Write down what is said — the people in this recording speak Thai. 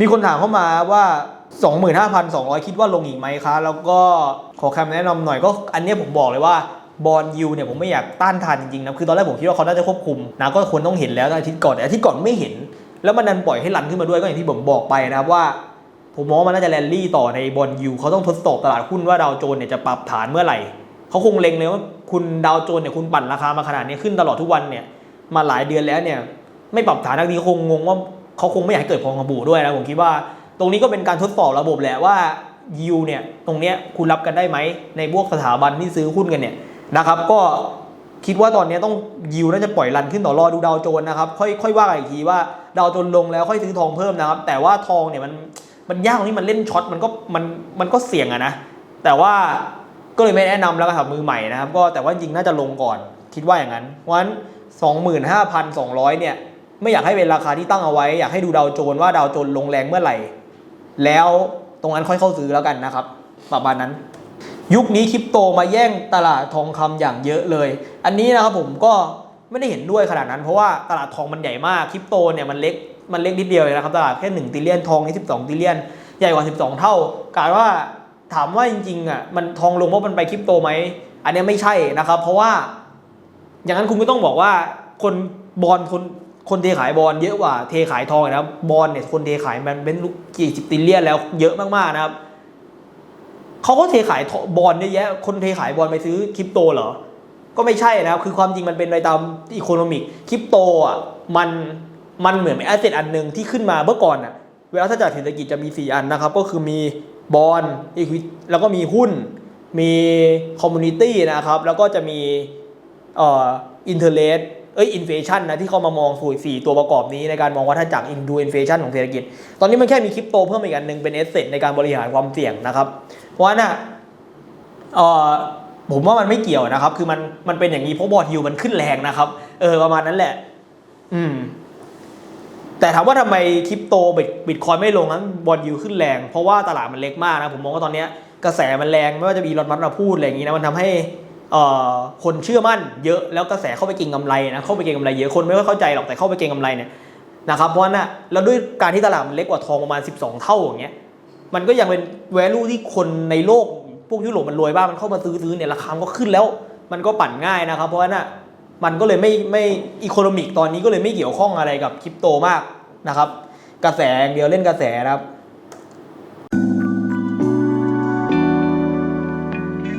มีคนถามเข้ามาว่า 25,200 คิดว่าลงอีกไหมคะ แล้วก็ขอคำแนะนำหน่อยก็อันนี้ผมบอกเลยว่าบอลยูเนี่ยผมไม่อยากต้านทานจริงๆนะคือตอนแรกผมคิดว่าเขาน่าจะควบคุมนะก็ควรต้องเห็นแล้วอาทิตย์ก่อนแต่อาทิตย์ก่อนไม่เห็น แล้วมันดันปล่อยให้รันขึ้นมาด้วยก็อย่างที่ผมบอกไปนะครับว่า ผมมองว่ามันน่าจะแรลลี่ต่อในบอลยูเขาต้องทดสอบตลาดหุ้นว่าดาวโจนส์เนี่ยจะปรับฐานเมื่อไหร่เขาคงเล็งเลยว่าคุณดาวโจนส์เนี่ยคุณปั่นราคามาขนาดนี้ขึ้นตลอดทุกวันเนี่ยมาหลายเดือนแล้วเนี่ยไม่ปรับฐานทักทีคงงงว่า เขาคงไม่อยากให้เกิดพองกระบูด้วยนะผมคิดว่า ตรงนี้ก็เป็นการทดสอบระบบแหละว่ายิวเนี่ยตรงเนี้ยคุณรับกันได้ไหมในพวกสถาบันที่ซื้อหุ้นกันเนี่ยนะครับก็คิดว่าตอนนี้ต้องยิวน่าจะปล่อยรันขึ้นต่อรอดูดาวโจน์นะครับค่อยค่อยว่ากันอีกทีว่าดาวโจน์ลงแล้วค่อยซื้อทองเพิ่มนะครับ แต่ว่าทองเนี่ยมันมันยากตรงที่มันเล่นช็อตมันก็มันมันก็เสี่ยงอะนะแต่ว่าก็เลยไม่แนะนำแล้วก็สำหรับมือใหม่นะครับ ก็แต่ว่าจริงน่าจะลงก่อน คิดว่าอย่างนั้นเพราะฉะนั้น25,200 เนี่ย ไม่อยากให้เป็นราคาที่ตั้งเอาไว้ อยากให้ดูดาวโจนว่าดาวโจนลงแรงเมื่อไหร่ แล้วตรงนั้นค่อยเข้าซื้อแล้วกันนะครับประมาณนั้น ยุคนี้คริปโตมาแย่งตลาดทองคำอย่างเยอะเลย อันนี้นะครับผมก็ไม่ได้เห็นด้วยขนาดนั้น เพราะว่าตลาดทองมันใหญ่มากคริปโตเนี่ยมันเล็กมันเล็กนิดเดียวเลยนะครับตลาดแค่1ติเลียนทองนี่12ติเลียนใหญ่กว่า 12 เท่ากลายว่าถามว่าจริงๆอะมันทองลงเพราะมันไปคริปโตไหมอันนี้ไม่ใช่นะครับ เพราะว่า อย่างนั้นคุณก็ต้องบอกว่าคนบอลคน คนเทขายบอลเยอะกว่าเทขายทองนะครับบอลเนี่ยคนเทขายมันเป็นกี่สิบติลเลียนแล้วเยอะมากๆนะครับเขาก็เทขายบอลเยอะแยะคนเทขายบอลไปซื้อคริปโตเหรอก็ไม่ใช่นะครับ คือความจริงมันเป็นไปตามอีโคโนมิกคริปโตอะมันมันเหมือนแอสเซทอันหนึ่งที่ขึ้นมาเมื่อก่อนอะเวลาถ้าจัดเศรษฐกิจจะมี 4 อันนะครับ ก็คือมีบอลอีควิแล้วก็มีหุ้น มีคอมมูนิตี้นะครับ แล้วก็จะมีเอ่ออินเทอร์เลส เอ้ยอินเฟชันนะที่เขามามองสู่สี่ตัวประกอบนี้ในการมองว่าถ้าจากอินดูอินเฟชันของเศรษฐกิจ ตอนนี้มันแค่มีคริปโตเพิ่มอีกอันหนึ่งเป็นเอสเซทในการบริหารความเสี่ยงนะครับ เพราะว่าน่ะเอ่อผมว่ามันไม่เกี่ยวนะครับ คือมันมันเป็นอย่างนี้เพราะบอร์ดยูมันขึ้นแรงนะครับเออประมาณนั้นแหละ อืม แต่ถามว่าทำไมคริปโตบิตคอยไม่ลงนั้นบอลยูขึ้นแรง เพราะว่าตลาดมันเล็กมากนะผมมองว่าตอนเนี้ยกระแสมันแรงไม่ว่าจะมีรอนมัสมาพูดอะไรอย่างนี้นะมันทำให้ คนเชื่อมั่นเยอะแล้วกระแสเข้าไปเก็งกำไรนะเข้าไปเก็งกำไรเยอะคนไม่ค่อยเข้าใจหรอกแต่เข้าไปเก็งกำไรเนี่ยนะครับเพราะว่าน่ะแล้วด้วยการที่ตลาดมันเล็กกว่าทองประมาณ 12 เท่าอย่างเงี้ยมันก็ยังเป็น value ที่คนในโลกพวกยุโรปมันรวยบ้างมันเข้ามาซื้อซื้อเนี่ยราคาก็ขึ้นแล้ว มันก็ปั่นง่ายนะครับ เพราะว่าน่ะมันก็เลยไม่ไม่อีโคโนมิกตอนนี้ก็เลยไม่เกี่ยวข้องอะไรกับคริปโตมากนะครับ กระแสอย่างเดียวเล่นกระแสนะครับ